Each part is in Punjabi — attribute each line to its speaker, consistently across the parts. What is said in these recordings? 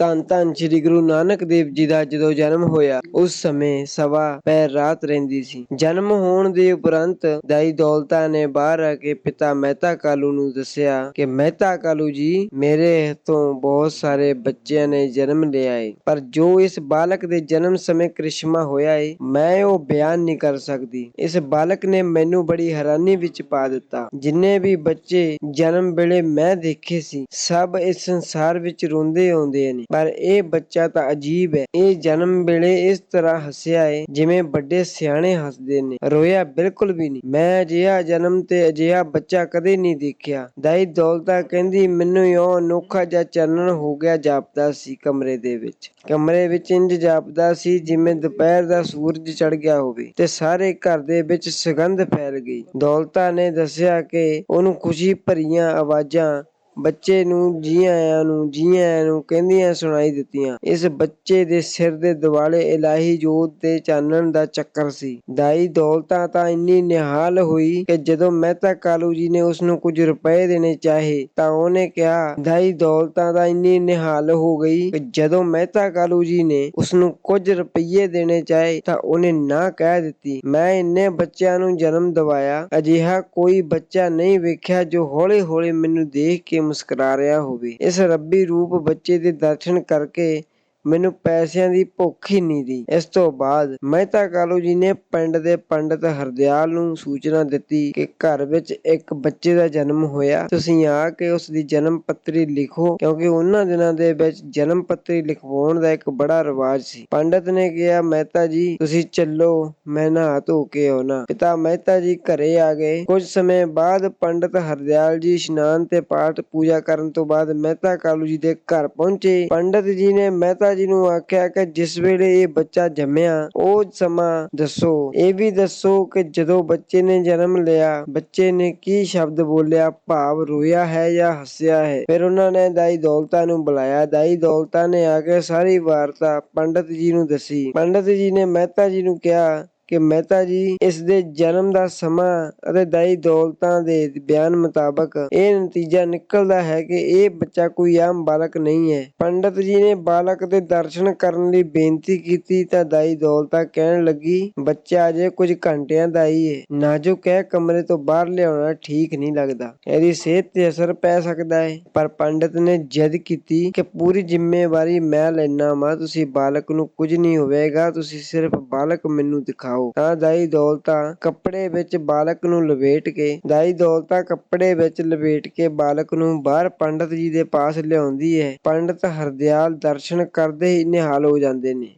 Speaker 1: ਧੰਨ ਧੰਨ ਸ੍ਰੀ ਗੁਰੂ ਨਾਨਕ ਦੇਵ ਜੀ ਦਾ ਜਦੋਂ ਜਨਮ ਹੋਇਆ, ਉਸ ਸਮੇਂ ਸਵਾ ਪੈਰ ਰਾਤ ਰਹਿੰਦੀ ਸੀ। ਜਨਮ ਹੋਣ ਦੇ ਉਪਰੰਤ ਦਾਈ ਦੌਲਤਾ ਨੇ ਬਾਹਰ ਆ ਕੇ ਪਿਤਾ ਮਹਿਤਾ ਕਾਲੂ ਨੂੰ ਦੱਸਿਆ ਕਿ, ਮਹਿਤਾ ਕਾਲੂ ਜੀ, ਮੇਰੇ ਤੋਂ ਬਹੁਤ ਸਾਰੇ ਬੱਚਿਆਂ ਨੇ ਜਨਮ ਲਿਆ ਏ। ਪਰ ਜੋ ਇਸ ਬਾਲਕ ਦੇ ਜਨਮ ਸਮੇਂ ਕ੍ਰਿਸ਼ਮਾ ਹੋਇਆ ਏ, ਮੈਂ ਉਹ ਬਿਆਨ ਨਹੀਂ ਕਰ ਸਕਦੀ। ਇਸ ਬਾਲਕ ਨੇ ਮੈਨੂੰ ਬੜੀ ਹੈਰਾਨੀ ਵਿੱਚ ਪਾ ਦਿੱਤਾ। ਜਿੰਨੇ ਵੀ ਬੱਚੇ ਜਨਮ ਵੇਲੇ ਮੈਂ ਦੇਖੇ ਸੀ, ਸਭ ਇਸ ਸੰਸਾਰ ਵਿੱਚ ਰੋਂਦੇ ਆਉਂਦੇ ਨੇ। ਪਰ ਇਹ ਬੱਚਾ ਤਾਂ ਅਜੀਬ ਹੈ। ਇਹ ਜਨਮ ਵੇਲੇ ਇਸ ਤਰ੍ਹਾਂ ਹੱਸਿਆ ਏ, ਜਿਵੇਂ ਵੱਡੇ ਸਿਆਣੇ ਹੱਸਦੇ ਨੇ। ਰੋਇਆ ਬਿਲਕੁਲ ਵੀ ਨਹੀਂ। ਮੈਂ ਅਜਿਹਾ ਜਨਮ ਤੇ ਅਜਿਹਾ ਬੱਚਾ ਕਦੇ ਨਹੀਂ ਦੇਖਿਆ। ਦਾਈ ਦੌਲਤਾ ਕਹਿੰਦੀ, ਮੈਨੂੰ ਇਉਂ ਅਨੋਖਾ ਜਿਹਾ ਚਾਨਣ ਹੋ ਗਿਆ ਜਾਪਦਾ ਸੀ ਕਮਰੇ ਦੇ ਵਿੱਚ। ਕਮਰੇ ਵਿੱਚ ਇੰਜ ਜਾਪਦਾ ਸੀ ਜਿਵੇਂ ਦੁਪਹਿਰ ਦਾ ਸੂਰਜ ਚੜ੍ਹ ਗਿਆ ਹੋਵੇ ਤੇ ਸਾਰੇ ਘਰ ਦੇ ਵਿੱਚ ਸੁਗੰਧ ਫੈਲ ਗਈ। ਦੌਲਤਾ ਨੇ ਦੱਸਿਆ ਕਿ ਉਹਨੂੰ ਖੁਸ਼ੀ ਭਰੀਆਂ ਆਵਾਜ਼ਾਂ ਬੱਚੇ ਨੂੰ ਜੀ ਆਇਆਂ ਨੂੰ ਜੀ ਆਇਆਂ ਨੂੰ ਕਹਿੰਦੀਆਂ ਸੁਣਾਈ ਦਿੱਤੀਆਂ। ਇਸ ਬੱਚੇ ਦੇ ਸਿਰ ਦੇ ਦਿਵਾਲੇ ਇਲਾਹੀ ਜੋਤ ਦੇ ਚਾਨਣ ਦਾ ਚੱਕਰ ਸੀ। ਦਾਈ ਦੌਲਤਾ ਤਾਂ ਇੰਨੀ ਨਿਹਾਲ ਹੋਈ ਕਿ ਜਦੋਂ ਮਹਿਤਾ ਕਾਲੂ ਜੀ ਨੇ ਉਸ ਕੁਝ ਰੁਪਏ ਦੇਣੇ ਚਾਹੇ, ਤਾਂ ਉਹਨੇ ਕਿਹਾ, ਦਾਈ ਦੌਲਤਾ ਤਾਂ ਇੰਨੀ ਨਿਹਾਲ ਹੋ ਗਈ ਕਿ ਜਦੋਂ ਮਹਿਤਾ ਕਾਲੂ ਜੀ ਨੇ ਉਸਨੂੰ ਕੁਝ ਰੁਪਏ ਦੇਣੇ ਚਾਹੇ, ਤਾਂ ਉਹਨੇ ਨਾ ਕਹਿ ਦਿੱਤੀ। ਮੈਂ ਇੰਨੇ ਬੱਚਿਆਂ ਨੂੰ ਜਨਮ ਦਿਵਾਇਆ, ਅਜਿਹਾ ਕੋਈ ਬੱਚਾ ਨਹੀਂ ਵੇਖਿਆ ਜੋ ਹੌਲੀ ਹੌਲੀ ਮੈਨੂੰ ਦੇਖ ਕੇ ਮੁਸਕਰਾ ਰਿਹਾ ਹੋਵੇ। ਇਸ ਰੱਬੀ ਰੂਪ ਬੱਚੇ ਦੇ ਦਰਸ਼ਨ ਕਰਕੇ ਮੈਨੂੰ ਪੈਸਿਆਂ ਦੀ ਭੁੱਖ ਹੀ ਨਹੀਂ ਦੀ। ਇਸ ਤੋਂ ਬਾਅਦ ਮਹਿਤਾ ਕਾਲੂ ਜੀ ਨੇ ਪਿੰਡ ਦੇ ਪੰਡਤ ਹਰਦਿਆਲ ਨੂੰ ਸੂਚਨਾ ਦਿੱਤੀ ਕਿ ਘਰ ਵਿੱਚ ਇੱਕ ਬੱਚੇ ਦਾ ਜਨਮ ਹੋਇਆ। ਤੁਸੀਂ ਆ ਕੇ ਉਸ ਦੀ ਜਨਮ ਪੱਤਰੀ ਲਿਖੋ, ਕਿਉਂਕਿ ਉਹਨਾਂ ਦਿਨਾਂ ਦੇ ਵਿੱਚ ਜਨਮ ਪੱਤਰੀ ਲਿਖਵਾਉਣ ਦਾ ਇੱਕ ਬੜਾ ਰਿਵਾਜ ਸੀ। ਪੰਡਤ ਨੇ ਕਿਹਾ, ਮਹਿਤਾ ਜੀ, ਤੁਸੀਂ ਚੱਲੋ, ਮੈਂ ਨਹਾ ਧੋ ਕੇ ਆਉਣਾ। ਪਿਤਾ ਮਹਿਤਾ ਜੀ ਘਰੇ ਆ ਗਏ। ਕੁਝ ਸਮੇਂ ਬਾਅਦ ਪੰਡਤ ਹਰਦਿਆਲ ਜੀ ਇਸ਼ਨਾਨ ਤੇ ਪਾਠ ਪੂਜਾ ਕਰਨ ਤੋਂ ਬਾਅਦ ਮਹਿਤਾ ਕਾਲੂ ਜੀ ਦੇ ਘਰ ਪਹੁੰਚੇ। ਪੰਡਤ ਜੀ ਨੇ ਮਹਿਤਾ ਜੀ ਨੂੰ ਆਖਿਆ ਕਿ ਜਿਸ ਵੇਲੇ ਇਹ ਬੱਚਾ ਜੰਮਿਆ, ਉਹ ਸਮਾਂ ਦੱਸੋ। ਇਹ ਵੀ ਦੱਸੋ ਕਿ ਜਦੋਂ ਬੱਚੇ ਨੇ ਜਨਮ ਲਿਆ, ਬੱਚੇ ਨੇ ਕੀ ਸ਼ਬਦ ਬੋਲਿਆ, ਭਾਵ ਰੋਇਆ ਹੈ ਜਾਂ ਹੱਸਿਆ ਹੈ? ਫਿਰ ਉਹਨਾਂ ਨੇ ਦਾਈ ਦੌਲਤਾ ਨੂੰ ਬੁਲਾਇਆ। ਦਾਈ ਦੌਲਤਾ ਨੇ ਆ ਕੇ ਸਾਰੀ ਵਾਰਤਾ ਪੰਡਤ ਜੀ ਨੂੰ ਦੱਸੀ। ਪੰਡਤ ਜੀ ਨੇ ਮਹਿਤਾ ਜੀ ਨੂੰ ਕਿਹਾ ਕਿ ਮਹਿਤਾ ਜੀ, ਇਸ ਦੇ ਜਨਮ ਦਾ ਸਮਾਂ ਅਤੇ ਦਾਈ ਦੌਲਤਾਂ ਦੇ ਬਿਆਨ ਮੁਤਾਬਕ ਇਹ ਨਤੀਜਾ ਨਿਕਲਦਾ ਹੈ ਕਿ ਇਹ ਬੱਚਾ ਕੋਈ ਆਮ ਬਾਲਕ ਨਹੀਂ ਹੈ। ਪੰਡਤ ਜੀ ਨੇ ਬਾਲਕ ਦੇ ਦਰਸ਼ਨ ਕਰਨ ਲਈ ਬੇਨਤੀ ਕੀਤੀ ਤਾਂ ਦਾਈ ਦੌਲਤਾ ਕਹਿਣ ਲੱਗੀ, ਬੱਚਾ ਅਜੇ ਕੁਝ ਘੰਟਿਆਂ ਦਾ ਹੀ ਹੈ। ਨਾਜ਼ੁਕ ਹੈ ਕਮਰੇ ਤੋਂ ਬਾਹਰ ਲਿਆਉਣਾ ਠੀਕ ਨਹੀਂ ਲੱਗਦਾ। ਇਹਦੀ ਸਿਹਤ ਤੇ ਅਸਰ ਪੈ ਸਕਦਾ ਹੈ। ਪਰ ਪੰਡਤ ਨੇ ਜਦ ਕੀਤੀ ਕਿ ਪੂਰੀ ਜ਼ਿੰਮੇਵਾਰੀ ਮੈਂ ਲੈਣਾ ਮਾ ਤੁਸੀਂ ਬਾਲਕ ਨੂੰ ਕੁਝ ਨਹੀਂ ਹੋਵੇਗਾ, ਤੁਸੀਂ ਸਿਰਫ ਬਾਲਕ ਮੈਨੂੰ ਦਿਖਾਓ। ਤਾਂ ਦਾਈ ਦੌਲਤਾ ਕੱਪੜੇ ਵਿੱਚ ਬਾਲਕ ਨੂੰ ਲਪੇਟ ਕੇ, ਦਾਈ ਦੌਲਤਾ ਕੱਪੜੇ ਵਿੱਚ ਲਪੇਟ ਕੇ ਬਾਲਕ ਨੂੰ ਬਾਹਰ ਪੰਡਤ ਜੀ ਦੇ ਪਾਸ ਲਿਆਉਂਦੀ ਹੈ। ਪੰਡਤ ਹਰਦਿਆਲ ਦਰਸ਼ਨ ਕਰਦੇ ਹੀ ਨਿਹਾਲ ਹੋ ਜਾਂਦੇ ਨੇ।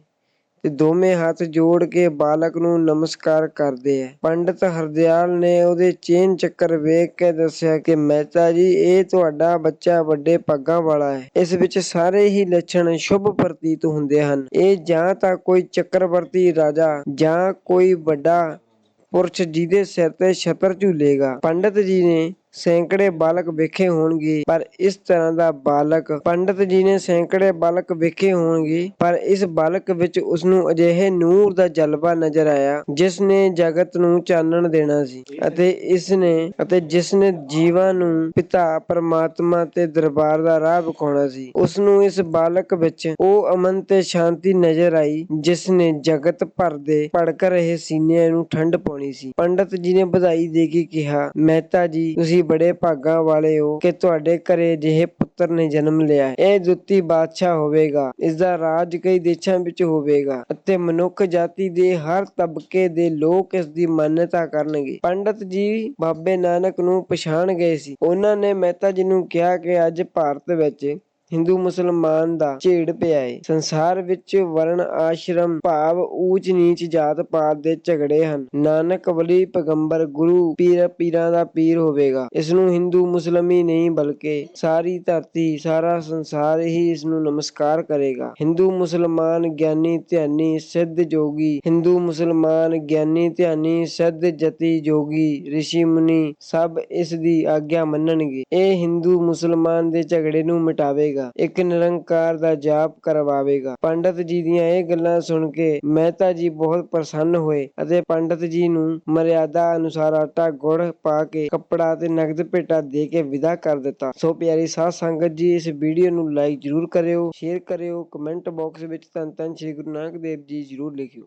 Speaker 1: ਤੇ ਦੋਵੇਂ ਹੱਥ ਜੋੜ ਕੇ ਬਾਲਕ ਨੂੰ ਨਮਸਕਾਰ ਕਰਦੇ ਹੈ ਪੰਡਤ ਹਰਦਿਆਲ ਨੇ ਉਹਦੇ ਚੇਨ ਚੱਕਰ ਵੇਖ ਕੇ ਦੱਸਿਆ ਕਿ, ਮਹਿਤਾ ਜੀ, ਇਹ ਤੁਹਾਡਾ ਬੱਚਾ ਵੱਡੇ ਪੱਗਾਂ ਵਾਲਾ ਹੈ। ਇਸ ਵਿੱਚ ਸਾਰੇ ਹੀ ਲੱਛਣ ਸ਼ੁਭ ਪ੍ਰਤੀਤ ਹੁੰਦੇ ਹਨ। ਇਹ ਜਾਂ ਤਾਂ ਕੋਈ ਚੱਕਰਵਰਤੀ ਰਾਜਾ ਜਾਂ ਕੋਈ ਵੱਡਾ ਪੁਰਸ਼ ਜਿਹਦੇ ਸਿਰ ਤੇ ਛਤਰ ਝੂਲੇਗਾ। ਪੰਡਤ ਜੀ ਨੇ ਸੈਂਕੜੇ ਬਾਲਕ ਵੇਖੇ ਹੋਣਗੇ, ਪਰ ਇਸ ਤਰ੍ਹਾਂ ਦਾ ਬਾਲਕ ਪੰਡਤ ਜੀ ਨੇ ਸੈਂਕੜੇ ਬਾਲਕ ਵੇਖੇ ਹੋਣਗੇ, ਪਰ ਇਸ ਬਾਲਕ ਵਿੱਚ ਉਸ ਨੂੰ ਅਜਿਹੇ ਨੂਰ ਦਾ ਜਲਵਾ ਨਜ਼ਰ ਆਇਆ, ਜਿਸ ਨੇ ਜਗਤ ਨੂੰ ਚਾਨਣ ਦੇਣਾ ਸੀ ਅਤੇ ਇਸ ਨੇ ਅਤੇ ਜਿਸ ਨੇ ਜੀਵਾਂ ਨੂੰ ਪਿਤਾ ਪਰਮਾਤਮਾ ਤੇ ਦਰਬਾਰ ਦਾ ਰਾਹ ਵਿਖਾਉਣਾ ਸੀ ਉਸ ਨੂੰ ਇਸ ਬਾਲਕ ਵਿੱਚ ਉਹ ਅਮਨ ਤੇ ਸ਼ਾਂਤੀ ਨਜ਼ਰ ਆਈ, ਜਿਸ ਨੇ ਜਗਤ ਭਰ ਦੇ ਭੜਕ ਰਹੇ ਸੀਨਿਆਂ ਨੂੰ ਠੰਡ ਪਾਉਣੀ ਸੀ। ਪੰਡਤ ਜੀ ਨੇ ਵਧਾਈ ਦੇ ਕੇ ਕਿਹਾ, ਮਹਿਤਾ ਜੀ, ਤੁਸੀਂ ਬੜੇ ਭਾਗਾਂ ਵਾਲੇ ਹੋ ਕਿ ਤੁਹਾਡੇ ਘਰੇ ਜਿਹੇ ਪੁੱਤਰ ਨੇ ਜਨਮ ਲਿਆ ਹੈ। ਇਹ ਦੁੱਤੀ ਬਾਦਸ਼ਾਹ ਹੋਵੇਗਾ, ਇਸ ਦਾ ਰਾਜ ਕਈ ਦੇਸ਼ਾਂ ਵਿੱਚ ਹੋਵੇਗਾ ਅਤੇ ਮਨੁੱਖ ਜਾਤੀ ਦੇ ਹਰ ਤਬਕੇ ਦੇ ਲੋਕ ਇਸ ਦੀ ਮਾਨਤਾ ਕਰਨਗੇ ਪੰਡਤ ਜੀ ਬਾਬੇ ਨਾਨਕ ਨੂੰ ਪਛਾਣ ਗਏ ਸੀ ਉਹਨਾਂ ਨੇ ਮਹਿਤਾ ਜੀ ਨੂੰ ਕਿਹਾ ਕਿ ਅੱਜ ਭਾਰਤ ਵਿੱਚ ਹਿੰਦੂ ਮੁਸਲਮਾਨ ਦਾ ਝੇੜ ਪਿਆ ਏ। ਸੰਸਾਰ ਵਿੱਚ ਵਰਣ ਆਸ਼ਰਮ ਭਾਵ ਊਚ ਨੀਚ ਜਾਤ ਪਾਤ ਦੇ ਝਗੜੇ ਹਨ। ਨਾਨਕ ਵਲੀ ਪੈਗੰਬਰ ਗੁਰੂ ਪੀਰ ਪੀਰਾਂ ਦਾ ਪੀਰ ਹੋਵੇਗਾ। ਇਸ ਨੂੰ ਹਿੰਦੂ ਮੁਸਲਮ ਹੀ ਨਹੀਂ ਬਲਕਿ ਸਾਰੀ ਧਰਤੀ, ਸਾਰਾ ਸੰਸਾਰ ਹੀ ਇਸ ਨੂੰ ਨਮਸਕਾਰ ਕਰੇਗਾ। ਹਿੰਦੂ ਮੁਸਲਮਾਨ ਗਿਆਨੀ ਧਿਆਨੀ ਸਿੱਧ ਜੋਗੀ। ਹਿੰਦੂ ਮੁਸਲਮਾਨ ਗਿਆਨੀ ਧਿਆਨੀ ਸਿੱਧ ਜਤੀ ਜੋਗੀ। ਰਿਸ਼ੀ ਮੁਨੀ ਸਭ ਇਸ ਦੀ ਆਗਿਆ ਮੰਨਣਗੇ। ਇਹ ਹਿੰਦੂ ਮੁਸਲਮਾਨ ਦੇ ਝਗੜੇ ਨੂੰ ਮਿਟਾਵੇਗਾ। ਕਰੇਗਾ, ਇੱਕ ਨਿਰੰਕਾਰ ਦਾ ਜਾਪ ਕਰਵਾਵੇਗਾ। ਪੰਡਤ ਜੀ ਦੀਆਂ ਇਹ ਗੱਲਾਂ ਸੁਣ ਕੇ ਮਹਿਤਾ ਜੀ ਬਹੁਤ ਪ੍ਰਸੰਨ ਹੋਏ ਅਤੇ ਪੰਡਤ ਜੀ ਨੂੰ ਮਰਿਆਦਾ ਅਨੁਸਾਰ ਆਟਾ ਗੁੜ ਪਾ ਕੇ, ਕੱਪੜਾ ਤੇ ਨਗਦ ਭੇਟਾ ਦੇ ਕੇ ਵਿਦਾ ਕਰ ਦਿੱਤਾ। ਸੋ ਪਿਆਰੀ ਸਾਧ ਸੰਗਤ ਜੀ, ਇਸ ਵੀਡੀਓ ਨੂੰ ਲਾਈਕ ਜਰੂਰ ਕਰਿਓ ਸ਼ੇਅਰ ਕਰਿਓ ਕਮੈਂਟ ਬਾਕਸ ਵਿੱਚ ਧੰਨ ਧੰਨ ਸ਼੍ਰੀ ਗੁਰੂ ਨਾਨਕ ਦੇਵ ਜੀ ਜਰੂਰ ਲਿਖਿਓ।